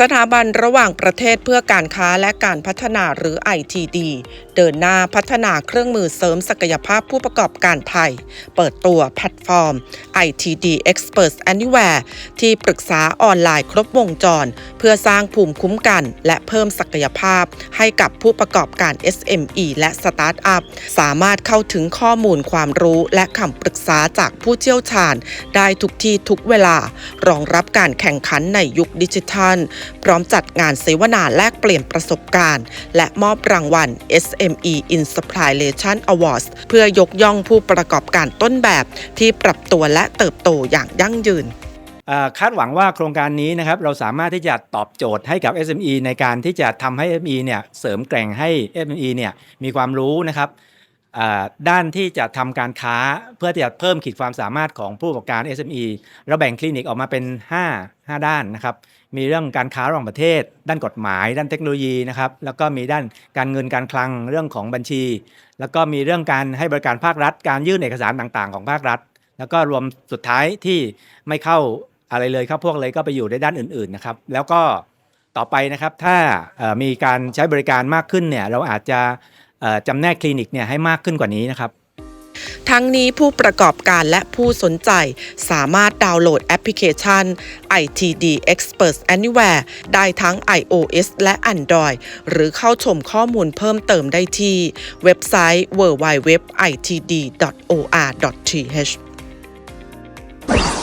สถาบันระหว่างประเทศเพื่อการค้าและการพัฒนาหรือ ITD เดินหน้าพัฒนาเครื่องมือเสริมศักยภาพผู้ประกอบการไทย เปิดตัวแพลตฟอร์ม ITD Experts Anywhere ที่ปรึกษาออนไลน์ครบวงจร เพื่อสร้างภูมิคุ้มกัน และเพิ่มศักยภาพ ให้กับผู้ประกอบการ SME และสตาร์ทอัพสามารถเข้าถึงข้อมูลความรู้และคำปรึกษาจากผู้เชี่ยวชาญ ได้ทุกที่ทุกเวลารองรับการแข่งขันในยุคดิจิทัลพร้อมจัดงานเสวนาแลกเปลี่ยนประสบการณ์ และมอบรางวัล SME Inspiration Awards เพื่อยกย่องผู้ประกอบการต้นแบบที่ปรับตัวและเติบโตอย่างยั่งยืนคาดหวังว่าโครงการนี้นะครับเราสามารถที่จะตอบโจทย์ให้กับ SME ในการที่จะทำให้ SME เนี่ยเสริมแกร่งให้ SME เนี่ยมีความรู้นะครับ ด้านที่จะทำการค้าเพื่อที่จะเพิ่มขีดความสามารถของผู้ประกอบการ SME เราแบ่งคลินิกออกมาเป็น 5 5 ด้านนะครับ มีเรื่องการค้าระหว่างประเทศ ด้านกฎหมาย ด้านเทคโนโลยีนะครับ แล้วก็มีด้านการเงินการคลังเรื่องของบัญชี แล้วก็มีเรื่องการให้บริการภาครัฐ การยื่นเอกสารต่างๆ ของภาครัฐ แล้วก็รวมสุดท้ายที่ไม่เข้าอะไรเลยครับพวกเลยก็ไปอยู่ในด้านอื่นๆนะครับแล้วก็ต่อไปนะครับถ้ามีการใช้บริการมากขึ้นเนี่ยเราอาจจะ จำแนกคลินิกเนี่ยให้มากขึ้นกว่านี้นะครับทั้งนี้ผู้ประกอบการและผู้สนใจสามารถดาวน์โหลดแอปพลิเคชัน ITD Experts Anywhere ได้ทั้ง iOS และ Android หรือเข้าชมข้อมูลเพิ่มเติมได้ที่เว็บไซต์ www.itd.or.th